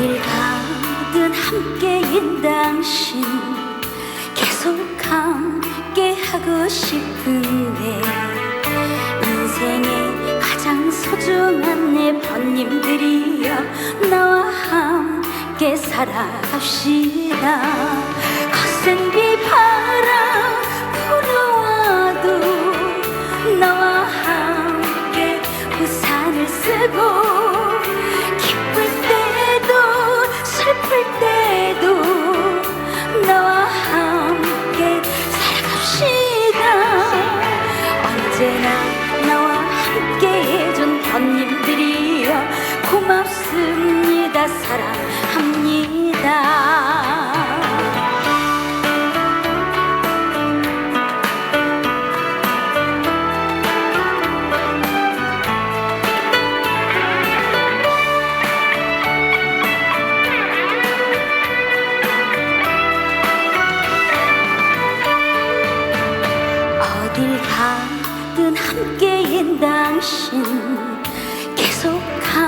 어딜 가든 함께인 당신 계속 함께 하고 싶은데 인생의 가장 소중한 내 번님들이여 나와 함께 살아갑시다. 거센 비바람 불어와도 나와 함께 우산을 쓰고 고맙습니다. 사랑합니다. 어딜 가든 함께인 당신 계속 하고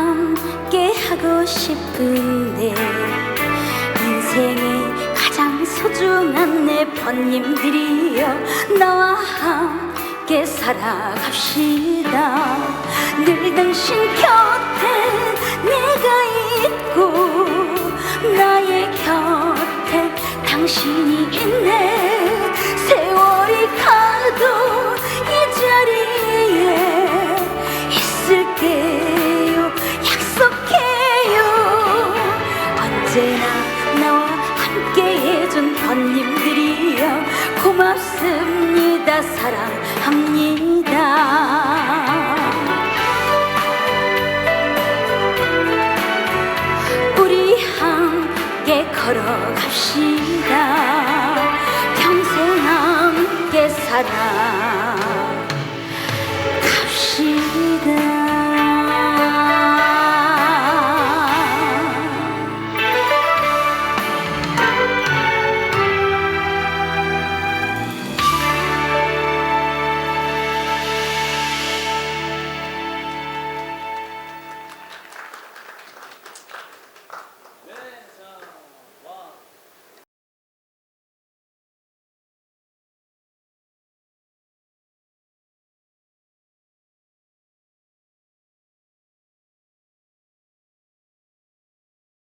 싶은데 인생의 가장 소중한 내 번님들이여 나와 함께 살아갑시다. 늘 당신 곁에 내가 있고 나의 곁에 당신이 있네 손님들이여 고맙습니다. 사랑합니다. 우리 함께 걸어갑시다. 평생 함께 살아.